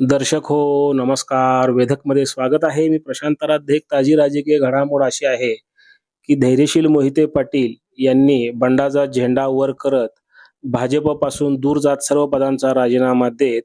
दर्शक हो नमस्कार. वेधकमध्ये स्वागत आहे. मी प्रशांत राधे ताजी राजकीय घडामोड अशी आहे की धैर्यशील मोहिते पाटील यांनी बंडाचा झेंडा वर करत भाजपपासून दूर जात सर्व पदांचा राजीनामा देत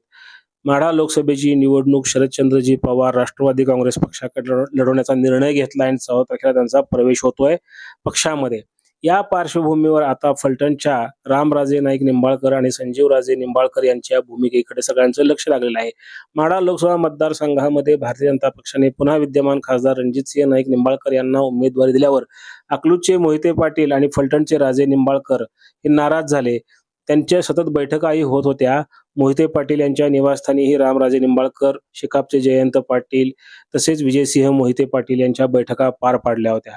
माढा लोकसभेची निवडणूक शरदचंद्रजी पवार राष्ट्रवादी काँग्रेस पक्षाकडे लढवण्याचा निर्णय घेतला आणि चौदा तारखेला त्यांचा प्रवेश होतोय पक्षामध्ये. या पार्श्वभूमीवर आता फलटणच्या रामराजे नाईक निंबाळकर आणि संजीवराजे निंबाळकर यांच्या भूमिकेकडे सगळ्यांचं लक्ष लागलेलं आहे. माडा लोकसभा मतदारसंघामध्ये भारतीय जनता पक्षाने पुन्हा विद्यमान खासदार रणजितसिंह नाईक निंबाळकर यांना उमेदवारी दिल्यावर अकलूजचे मोहिते पाटील आणि फलटणचे राजे निंबाळकर हे नाराज झाले. त्यांच्या सतत बैठकाही होत होत्या. मोहिते पाटील यांच्या निवासस्थानीही रामराजे निंबाळकर शिकापचे जयंत पाटील तसेच विजयसिंह मोहिते पाटील यांच्या बैठका पार पाडल्या होत्या.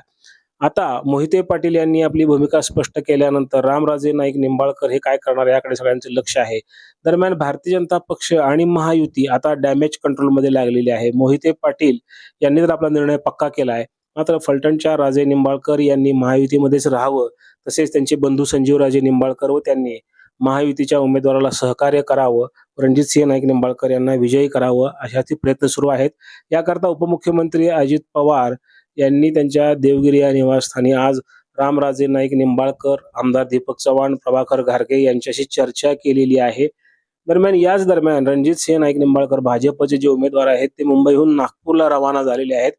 आता मोहिते पाटील यांनी आपली भूमिका स्पष्ट केल्यानंतर रामराजे नाईक निंबाळकर हे काय करणार याकडे सगळ्यांचे लक्ष आहे. दरम्यान भारतीय जनता पक्ष आणि महायुती आता डॅमेज कंट्रोलमध्ये लागलेली आहे. मोहिते पाटील यांनी तर आपला निर्णय पक्का केला आहे मात्र फलटणच्या राजे निंबाळकर यांनी महायुतीमध्येच राहावं तसेच त्यांचे बंधू संजीवराजे निंबाळकर व त्यांनी महायुतीच्या उमेदवाराला सहकार्य करावं रणजित सिंह नाईक निंबाळकर यांना विजयी करावं अशाचे प्रयत्न सुरू आहेत. याकरता उपमुख्यमंत्री अजित पवार यांनी त्यांच्या देवगिरी या निवासस्थानी आज रामराजे नाईक निंबाळकर आमदार दीपक चव्हाण प्रभाकर घारगे यांच्याशी चर्चा केलेली आहे. दरम्यान याच दरम्यान रणजित सिंह नाईक निंबाळकर भाजपचे जे उमेदवार आहेत ते मुंबईहून नागपूरला रवाना झालेले आहेत.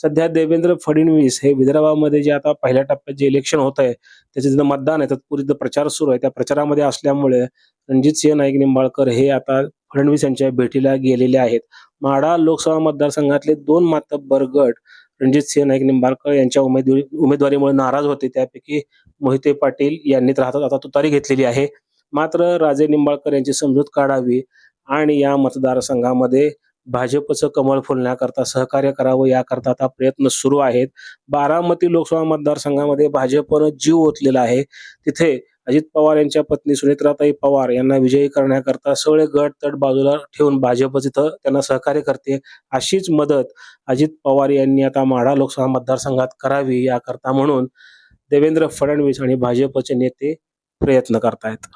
सध्या देवेंद्र फडणवीस हे विदर्भामध्ये जे आता पहिल्या टप्प्यात जे इलेक्शन होत आहे त्याचे जिथं मतदान आहे तत्पूर्वी प्रचार सुरू आहे त्या प्रचारामध्ये असल्यामुळे रणजित सिंह नाईक निंबाळकर हे आता फडणवीस यांच्या भेटीला गेलेले आहेत. माढा लोकसभा मतदारसंघातले दोन मातब्बर गट रणजित सिंह नाईक निंबाळकर यांच्या उमेदवारी उमेदवारीमुळे नाराज होते. त्यापैकी मोहिते पाटील यांनी तर हातात आता तुतारी घेतलेली आहे. मात्र राजे निंबाळकर यांची समजूत काढावी आणि या मतदारसंघामध्ये भाजपचं कमळ फुलण्याकरता सहकार्य करावं याकरता आता प्रयत्न सुरू आहेत. बारामती लोकसभा मतदारसंघामध्ये भाजपनं जीव ओतलेला आहे. तिथे अजित पवार यांच्या पत्नी सुनेत्राताई पवार यांना विजयी करण्याकरता सगळे गट तट बाजूला ठेवून भाजप तिथं त्यांना सहकार्य करते अशीच मदत अजित पवार यांनी आता माढा लोकसभा मतदारसंघात करावी याकरता म्हणून देवेंद्र फडणवीस आणि भाजपचे नेते प्रयत्न करतायत.